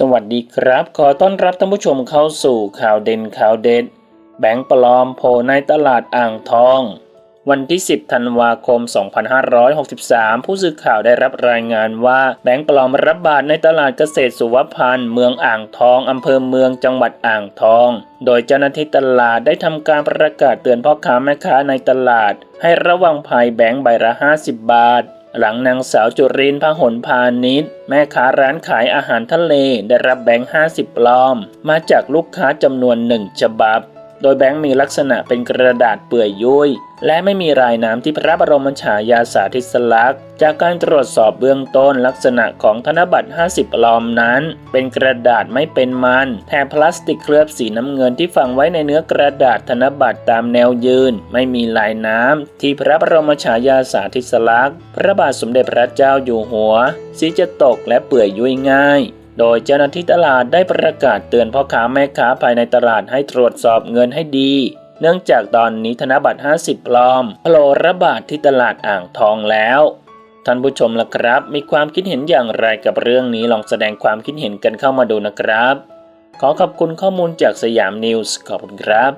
สวัสดีครับ ขอต้อนรับท่านผู้ชมเข้าสู่ข่าวเด่นข่าวเด็ด แบงก์ปลอมโผล่ในตลาดอ่างทอง วันที่ 10 ธันวาคม 2563 ผู้สื่อข่าวได้รับรายงานว่าแบงก์ปลอมระบบาดในตลาดเกษตรสุวพันธ์เมืองอ่างทองอำเภอเมืองจังหวัดอ่างทอง โดยเจ้าหน้าที่ตลาดได้ทำการประกาศเตือนพ่อค้าแม่ค้าในตลาด ให้ระวังภัยแบงก์ใบละ 50 บาท หลังนางสาวจุรินพหลพาณิชย์ แม่ค้าร้านขายอาหารทะเลได้รับแบงค์50 ปลอม มาจากลูกค้าจำนวนหนึ่งฉบับ โดยแบงค์มีลักษณะเป็นกระดาษเปื่อยยุ่ยและไม่มีรายน้ำที่พระบรมฉายาสาธิสลักษณ์ จากการตรวจสอบเบื้องต้นลักษณะของธนบัตร 50 ลอมนั้น เป็นกระดาษไม่เป็นมัน แถบพลาสติกเคลือบสีน้ำเงินที่ฝังไว้ในเนื้อกระดาษธนบัตรตามแนวยืน ไม่มีลายน้ำที่พระบรมฉายาสาธิสลักษณ์ พระบาทสมเด็จพระเจ้าอยู่หัว สีจะตกและเปื่อยยุ่ยง่าย โดยเจ้าหน้าที่ตลาดได้ประกาศเตือนพ่อค้าแม่ค้าภายในตลาดให้ตรวจสอบเงินให้ดี เนื่องจากตอนนี้ธนบัตร 50 ปลอมโผล่ระบาดที่ตลาดอ่างทองแล้วท่านผู้ชมล่ะครับ มีความคิดเห็นอย่างไรกับเรื่องนี้ลองแสดงความคิดเห็นกันเข้ามาดูนะครับ ขอขอบคุณข้อมูลจากสยามนิวส์ขอบคุณครับ